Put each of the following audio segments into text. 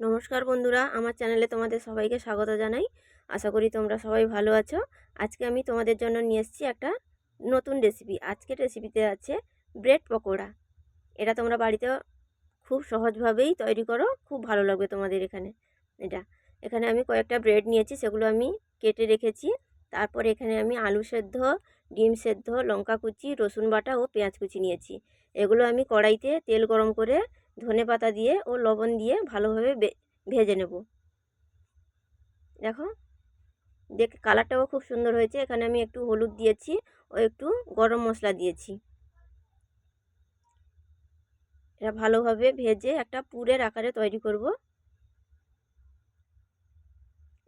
নমস্কার বন্ধুরা, আমার চ্যানেলে তোমাদের সবাইকে স্বাগত জানাই। আশা করি তোমরা সবাই ভালো আছো। আজকে আমি তোমাদের জন্য নিয়ে এসেছি একটা নতুন রেসিপি আজকের রেসিপিতে আছে ব্রেড পকোড়া। এটা তোমরা বাড়িতে খুব সহজভাবেই তৈরি করো, খুব ভালো লাগবে তোমাদের এখানে। এটা, এখানে আমি কয়েকটা ব্রেড নিয়েছি, সেগুলো আমি কেটে রেখেছি। তারপর এখানে আমি আলু সেদ্ধ, ডিম সেদ্ধ, লঙ্কা কুচি, রসুন বাটা ও পেঁয়াজ কুচি নিয়েছি। এগুলো আমি কড়াইতে তেল গরম করে ধনে পাতা দিয়ে ও লবণ দিয়ে ভালোভাবে ভেজে নেব। দেখো, দেখ, কালারটাও খুব সুন্দর হয়েছে। এখানে আমি একটু হলুদ দিয়েছি ও একটু গরম মশলা দিয়েছি। এটা ভালোভাবে ভেজে একটা পুরের আকারে তৈরি করব।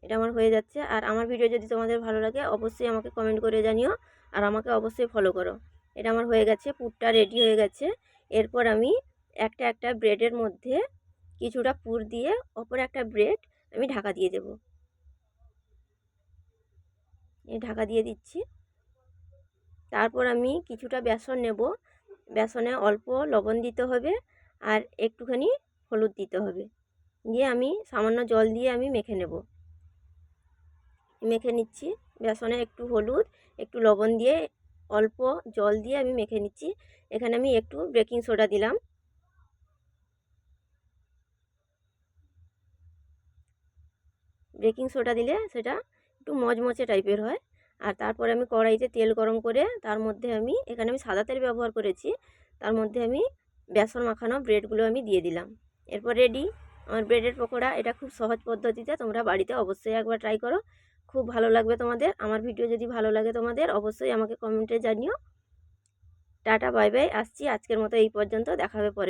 এটা আমার হয়ে যাচ্ছে। আর আমার ভিডিও যদি তোমাদের ভালো লাগে, অবশ্যই আমাকে কমেন্ট করে জানিও। আর আমাকে অবশ্যই ফলো করো। এটা আমার হয়ে গেছে, পুরটা রেডি হয়ে গেছে। এরপর আমি একটা একটা ব্রেডের মধ্যে কিছুটা পুর দিয়ে অপর একটা ব্রেড আমি ঢাকা দিয়ে দেব। ঢাকা দিয়ে দিচ্ছি। তারপর আমি কিছুটা বেসন নেব। বেসনে অল্প লবণ দিতে হবে আর একটুখানি হলুদ দিতে হবে। দিয়ে আমি সামান্য জল দিয়ে আমি মেখে নেব। মেখে নিচ্ছি। বেসনে একটু হলুদ, একটু লবণ দিয়ে অল্প জল দিয়ে আমি মেখে নিচ্ছি। এখানে আমি একটু বেকিং সোডা দিলাম। বেকিং সোডা দিলে সেটা একটু মচমচে টাইপের হয়। আর তারপরে আমি কড়াইতে তেল গরম করে তার মধ্যে আমি, এখানে আমি সাদা তেল ব্যবহার করেছি, তার মধ্যে আমি বেসন মাখানো ব্রেডগুলো আমি দিয়ে দিলাম। এরপর রেডি আমার ব্রেডের পকোড়া, এটা খুব সহজ পদ্ধতিতে তোমরা বাড়িতে অবশ্যই একবার ট্রাই করো। খুব ভালো লাগবে তোমাদের। আমার ভিডিও যদি ভালো লাগে তোমাদের, অবশ্যই আমাকে কমেন্টে জানিও। টাটা বাই বাই আসছি আজকের মতো এই পর্যন্ত, দেখা হবে পরে।